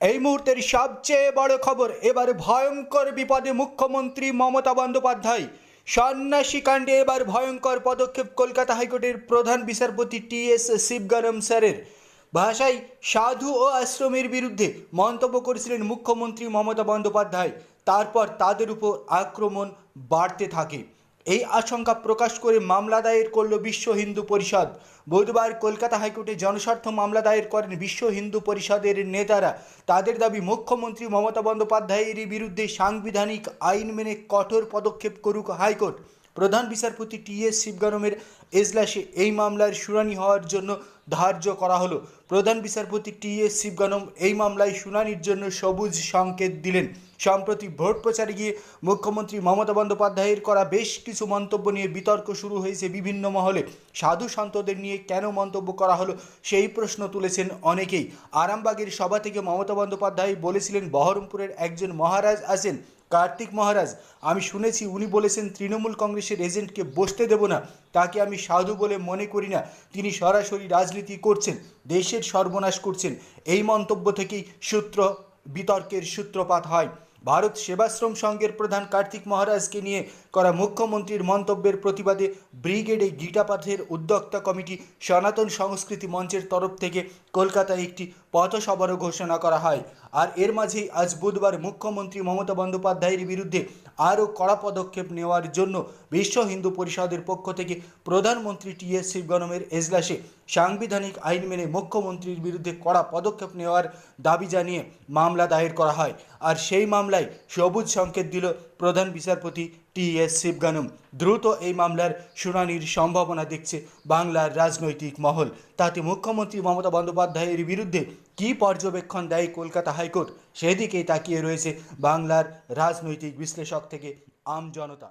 এই মুহূর্তের সবচেয়ে বড় খবর, এবার ভয়ঙ্কর বিপদে মুখ্যমন্ত্রী মমতা বন্দ্যোপাধ্যায়। সন্ন্যাসী কাণ্ডে এবার ভয়ঙ্কর পদক্ষেপ কলকাতা হাইকোর্টের প্রধান বিচারপতি টি এস শিবগরম স্যারের। ভাষায়, সাধু ও আশ্রমের বিরুদ্ধে মন্তব্য করেছিলেন মুখ্যমন্ত্রী মমতা বন্দ্যোপাধ্যায়। তারপর তাদের উপর আক্রমণ বাড়তে থাকে। এই আশঙ্কা প্রকাশ করে মামলা দায়ের করল বিশ্ব হিন্দু পরিষদ। বুধবার কলকাতা হাইকোর্টে জনস্বার্থ মামলা দায়ের করেন বিশ্ব হিন্দু পরিষদের নেতারা। তাদের দাবি, মুখ্যমন্ত্রী মমতা বন্দ্যোপাধ্যায়ের বিরুদ্ধে সাংবিধানিক আইন মেনে কঠোর পদক্ষেপ করুক হাইকোর্ট। প্রধান বিচারপতি টি এস শিবগরমের এজলাসে এই মামলার শুনানি হওয়ার জন্য ধার্য করা হলো। প্রধান বিচারপতি টি এস শিবগনম এই মামলায় শুনানির জন্য সবুজ সংকেত দিলেন। সম্প্রতি ভোট প্রচারে গিয়ে মুখ্যমন্ত্রী মমতা বন্দ্যোপাধ্যায়ের করা বেশ কিছু মন্তব্য নিয়ে বিতর্ক শুরু হয়েছে বিভিন্ন মহলে। সাধু সন্তদের নিয়ে কেন মন্তব্য করা হলো সেই প্রশ্ন তুলেছেন অনেকেই। আরামবাগের সভা থেকে মমতা বন্দ্যোপাধ্যায় বলেছিলেন, বহরমপুরের একজন মহারাজ আছেন কার্তিক মহারাজ, আমি শুনেছি উনি বলেছেন তৃণমূল কংগ্রেসের এজেন্টকে বসতে দেব না, তাকে আমি সাধু বলে মনে করি না, তিনি সরাসরি রাজনীতি করছেন, দেশের সর্বনাশ করছেন। এই মন্তব্য থেকেই সূত্র, বিতর্কের সূত্রপাত হয়। ভারত সেবাশ্রম সংঘের প্রধান কার্তিক মহারাজকে নিয়ে করা মুখ্যমন্ত্রীর মন্তব্যের প্রতিবাদে ব্রিগেডে গীতাপাঠের উদ্যোক্তা কমিটি সনাতন সংস্কৃতি মঞ্চের তরফ থেকে কলকাতায় একটি পথসভারও ঘোষণা করা হয়। আর এর মাঝেই আজ বুধবার মুখ্যমন্ত্রী মমতা বন্দ্যোপাধ্যায়ের বিরুদ্ধে আরও কড়া পদক্ষেপ নেওয়ার জন্য বিশ্ব হিন্দু পরিষদের পক্ষ থেকে প্রধানমন্ত্রী টি এস শিবগণমের এজলাসে সাংবিধানিক আইন মেনে মুখ্যমন্ত্রীর বিরুদ্ধে কড়া পদক্ষেপ নেওয়ার দাবি জানিয়ে মামলা দায়ের করা হয়। আর সেই মামলায় সবুজ সংকেত দিল প্রধান বিচারপতি টি এস শিবগানম দ্রুত এই মামলার শুনানির সম্ভাবনা দেখছে বাংলার রাজনৈতিক মহল। তাতে মুখ্যমন্ত্রী মমতা বন্দ্যোপাধ্যায়ের বিরুদ্ধে কি পর্যবেক্ষণ দেয় কলকাতা হাইকোর্ট? সেদিকেই তাকিয়ে রয়েছে বাংলার রাজনৈতিক বিশ্লেষক থেকে আম জনতা।